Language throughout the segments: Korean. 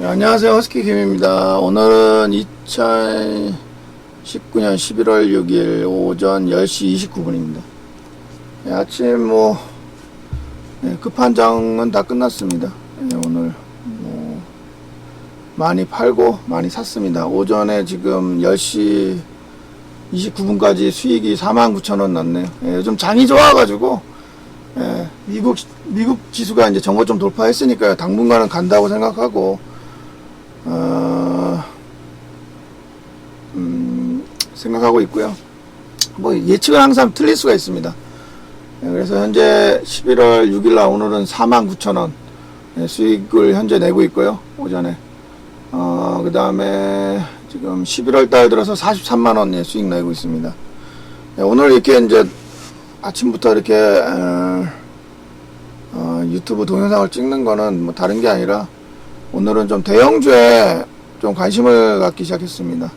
네, 안녕하세요. 허스키 김입니다. 오늘은 2019년 11월 6일 오전 10시 29분입니다. 아침 뭐 네, 급한장은 다 끝났습니다. 네, 오늘 뭐 많이 팔고 많이 샀습니다. 오전에 지금 10시 29분까지 수익이 49,000원 났네요. 예, 요즘 장이 좋아가지고 예, 미국 미국 지수가 이제 정고 좀 돌파했으니까요. 당분간은 간다고 생각하고 어, 음, 생각하고 있고요. 뭐 예측은 항상 틀릴 수가 있습니다. 예, 그래서 현재 11월 6일 날 오늘은 49,000원 예, 수익을 현재 내고 있고요. 오전에. 어, 그 다음에 지금 11월 달 들어서 43만 원의 수익 내고 있습니다. 예, 오늘 이렇게 이제 아침부터 이렇게 어, 어, 유튜브 동영상을 찍는 거는 뭐 다른 게 아니라 오늘은 좀 대형주에 좀 관심을 갖기 시작했습니다.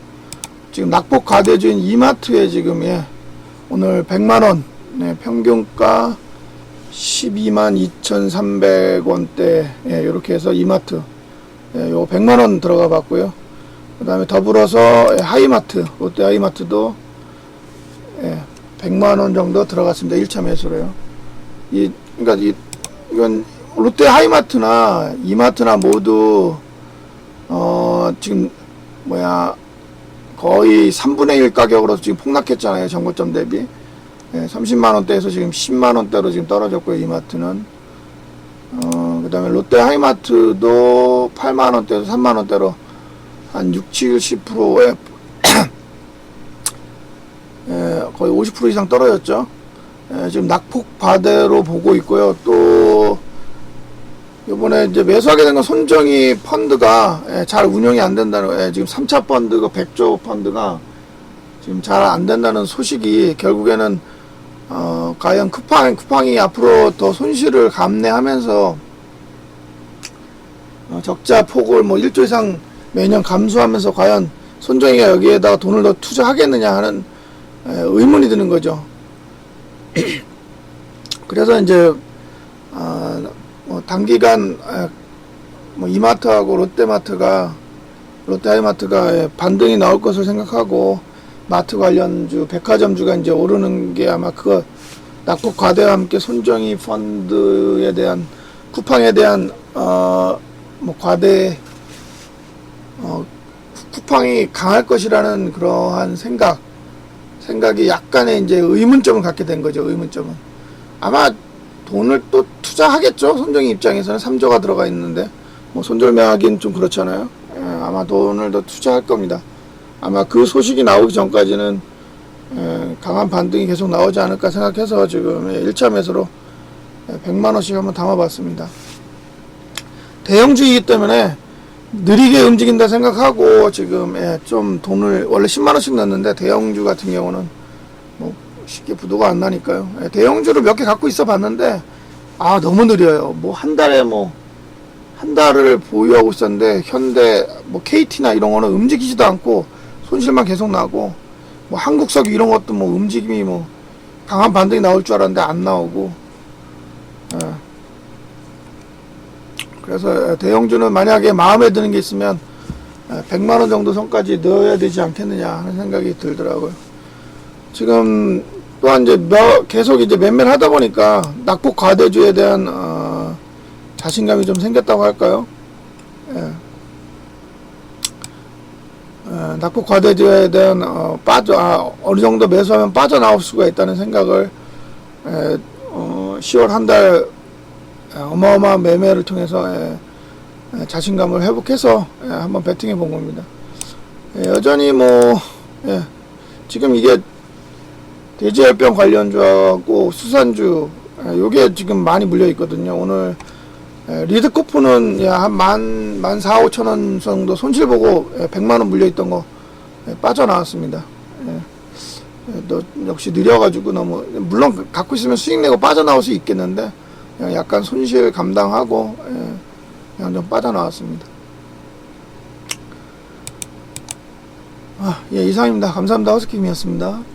지금 낙폭 과대주인 이마트에 지금 예, 오늘 100만 원 네, 평균가 12만 2,300원대 예, 이렇게 해서 이마트 예, 요 100만 원 들어가 봤고요. 그 다음에 더불어서 하이마트 롯데 하이마트도 예, 100만 원 정도 들어갔습니다. 1차 매수로요. 이 그러니까 이 이건 롯데 하이마트나 이마트나 모두 어 지금 뭐야 거의 3분의 1 가격으로 지금 폭락했잖아요. 정고점 대비. 예, 30만 원대에서 지금 10만 원대로 지금 떨어졌고요. 이마트는 어 그 다음에 롯데 하이마트도 8만 원대에서 3만 원대로 한 6, 70%의 예, 거의 50% 이상 떨어졌죠. 예, 지금 낙폭 바대로 보고 있고요. 또 이번에 이제 매수하게 된 건 손정희 펀드가 예, 잘 운영이 안 된다는 예, 지금 3차 펀드가 100조 펀드가 지금 잘 안 된다는 소식이 결국에는 어, 과연 쿠팡 쿠팡이 앞으로 더 손실을 감내하면서 어, 적자 폭을 뭐 1조 이상 매년 감소하면서 과연 손정희가 여기에다가 돈을 더 투자하겠느냐 하는 에, 의문이 드는 거죠. 그래서 이제 아, 뭐 단기간 에, 뭐 이마트하고 롯데마트가 롯데하이마트가 에, 반등이 나올 것을 생각하고 마트 관련주, 백화점주가 이제 오르는 게 아마 그거 낙폭 과대와 함께 손정희 펀드에 대한 쿠팡에 대한 어 뭐 과대 어 쿠팡이 강할 것이라는 그러한 생각 생각이 약간의 이제 의문점을 갖게 된 거죠. 의문점은 아마 돈을 또 투자하겠죠. 손정희 입장에서는 3조가 들어가 있는데 뭐 손절매하기는 좀 그렇잖아요. 예, 아마 돈을 더 투자할 겁니다. 아마 그 소식이 나오기 전까지는 예, 강한 반등이 계속 나오지 않을까 생각해서 지금 1차 매수로 100만 원씩 한번 담아봤습니다. 대형주이기 때문에 느리게 움직인다 생각하고 지금 예, 좀 돈을 원래 10만 원씩 넣었는데 대형주 같은 경우는 뭐 쉽게 부도가 안 나니까요. 예, 대형주를 몇 개 갖고 있어 봤는데 아 너무 느려요. 뭐 한 달에 뭐 한 달을 보유하고 있었는데 현대 뭐 KT나 이런 거는 움직이지도 않고 손실만 계속 나고 뭐 한국석유 이런 것도 뭐 움직임이 뭐 강한 반등이 나올 줄 알았는데 안 나오고 예. 그래서 대형주는 만약에 마음에 드는 게 있으면 100만 원 정도 선까지 넣어야 되지 않겠느냐 하는 생각이 들더라고요. 지금 또한 이제 몇, 계속 이제 매매를 하다 보니까 낙폭 과대주에 대한 어, 자신감이 좀 생겼다고 할까요? 예. 어, 낙폭 과대주에 대한 어, 빠져 아, 어느 정도 매수하면 빠져나올 수가 있다는 생각을 에, 어, 10월 한달 어마어마한 매매를 통해서 에, 에, 자신감을 회복해서 에, 한번 베팅해 본 겁니다. 예, 여전히 뭐 예, 지금 이게 돼지열병 관련주하고 수산주 예, 요게 지금 많이 물려 있거든요. 오늘 예, 리드코프는 한만 만 사, 오천 원 정도 손실 보고 예, 100만 원 물려 있던 거 예, 빠져나왔습니다. 예. 예, 너 역시 느려가지고 너무 물론 갖고 있으면 수익 내고 빠져나올 수 있겠는데 약간 손실 감당하고 예, 그냥 좀 빠져나왔습니다. 아, 예, 이상입니다. 감사합니다. 허스킴이었습니다.